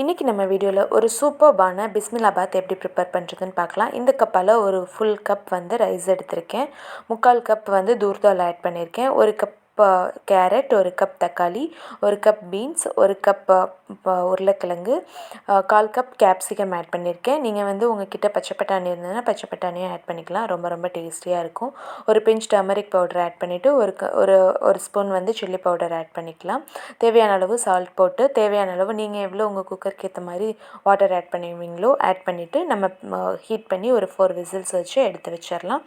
இன்றைக்கி நம்ம வீடியோவில் ஒரு சூப்பர்பான பிஸ்மிலாபாத் எப்படி ப்ரிப்பேர் பண்ணுறதுன்னு பார்க்கலாம். இந்த கப்பால் ஒரு ஃபுல் கப் வந்து ரைஸ் எடுத்திருக்கேன். முக்கால் கப் வந்து தூர்தால் ஆட் பண்ணியிருக்கேன். ஒரு கப் கேரட் ஒரு கப் தக்காளி ஒரு கப் பீன்ஸ் ஒரு கப் உருளைக்கிழங்கு கால் கப் கேப்சிகம் ஆட் பண்ணியிருக்கேன் நீங்கள் வந்து உங்ககிட்ட பச்சை பட்டாணி இருந்ததுன்னா பச்சை பட்டாணியும் ஆட் பண்ணிக்கலாம். ரொம்ப ரொம்ப டேஸ்டியாக இருக்கும். ஒரு பிஞ்ச் டர்மரிக் பவுடர் ஆட் பண்ணிவிட்டு ஒரு க ஒரு ஒரு ஸ்பூன் வந்து சில்லி பவுடர் ஆட் பண்ணிக்கலாம். தேவையான அளவு சால்ட் போட்டு தேவையான அளவு நீங்கள் எவ்வளோ உங்கள் குக்கருக்கு ஏற்ற மாதிரி வாட்டர் ஆட் பண்ணுவீங்களோ ஆட் பண்ணிவிட்டு நம்ம ஹீட் பண்ணி ஒரு ஃபோர் விசில்ஸ் வச்சு எடுத்து வச்சிடலாம்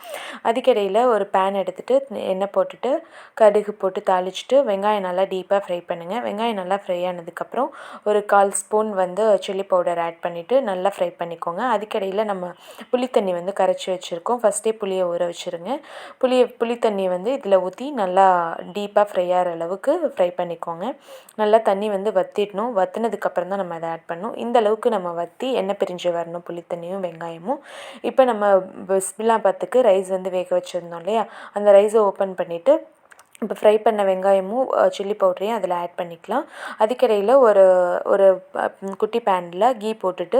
அதுக்கிடையில் ஒரு பேன் எடுத்துகிட்டு எண்ணெய் போட்டுட்டு கடுகு போட்டு தாளிச்சிட்டு வெங்காயம் நல்லா டீப்பாக ஃப்ரை பண்ணுங்கள் வெங்காயம் நல்லா ஃப்ரை ஆனதுக்கப்புறம் ஒரு கால் ஸ்பூன் வந்து சில்லி பவுடர் ஆட் பண்ணிவிட்டு நல்லா ஃப்ரை பண்ணிக்கோங்க. அதுக்கடையில் நம்ம புளித்தண்ணி வந்து கரைச்சி வச்சுருக்கோம். ஃபஸ்ட்டே புளியை ஊற வச்சுருங்க. புளியை புளித்தண்ணி வந்து இதில் ஊற்றி நல்லா டீப்பாக ஃப்ரை ஆகிற அளவுக்கு ஃப்ரை பண்ணிக்கோங்க. நல்லா தண்ணி வந்து வற்றிடணும் வத்தினதுக்கப்புறம் தான் நம்ம அதை ஆட் பண்ணணும். இந்த அளவுக்கு நம்ம வற்றி எண்ணெய் பிரிஞ்சு வரணும் புளித்தண்ணியும் வெங்காயமும். இப்போ நம்ம பிஸ்மிலாபாத்துக்கு ரைஸ் வந்து வேக வச்சுருந்தோம் இல்லையா? அந்த ரைஸை ஓப்பன் பண்ணிவிட்டு இப்போ ஃப்ரை பண்ண வெங்காயமும் சில்லி பவுடரையும் அதில் ஆட் பண்ணிக்கலாம். அதுக்கிடையில் ஒரு ஒரு குட்டி பேனில் கீ போட்டுட்டு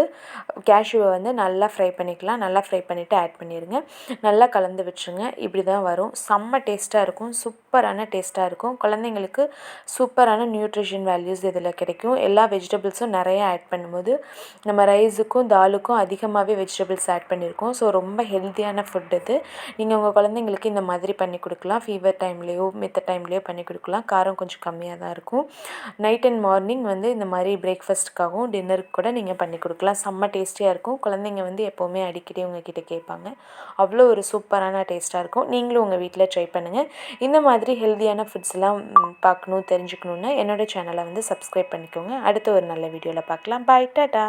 கேஷ்யூவை வந்து நல்லா ஃப்ரை பண்ணிக்கலாம். நல்லா ஃப்ரை பண்ணிவிட்டு ஆட் பண்ணிடுங்க நல்லா கலந்து வச்சுருங்க இப்படி தான் வரும். செம்ம டேஸ்ட்டாக இருக்கும். சூப்பரான டேஸ்ட்டாக இருக்கும். குழந்தைங்களுக்கு சூப்பரான நியூட்ரிஷன் வேல்யூஸ் இதில் கிடைக்கும். எல்லா வெஜிடபிள்ஸும் நிறைய ஆட் பண்ணும்போது நம்ம ரைஸுக்கும் தாலுக்கும் அதிகமாகவே வெஜிடபிள்ஸ் ஆட் பண்ணியிருக்கோம். ஸோ ரொம்ப ஹெல்த்தியான ஃபுட் இது. நீங்கள் உங்கள் குழந்தைங்களுக்கு இந்த மாதிரி பண்ணி கொடுக்கலாம். ஃபீவர் டைம்லேயோ மித்த டைம்லேயே பண்ணி கொடுக்கலாம். காரம் கொஞ்சம் கம்மியாக தான் இருக்கும். நைட் அண்ட் மார்னிங் வந்து இந்த மாதிரி பிரேக்ஃபாஸ்ட்டுக்காகவும் டின்னருக்கு கூட நீங்கள் பண்ணி கொடுக்கலாம். செம்ம டேஸ்டியாக இருக்கும். குழந்தைங்க வந்து எப்போவுமே அடிக்கடி உங்ககிட்ட கேட்பாங்க. அவ்வளோ ஒரு சூப்பரான டேஸ்ட்டாக இருக்கும். நீங்களும் உங்கள் வீட்டில் ட்ரை பண்ணுங்கள் இந்த மாதிரி ஹெல்த்தியான ஃபுட்ஸ்லாம் பார்க்கணும் தெரிஞ்சுக்கணுன்னு என்னோடய சேனலை வந்து சப்ஸ்கிரைப் பண்ணிக்கோங்க. அடுத்த ஒரு நல்ல வீடியோவில் பார்க்கலாம். பாய் டாட்டா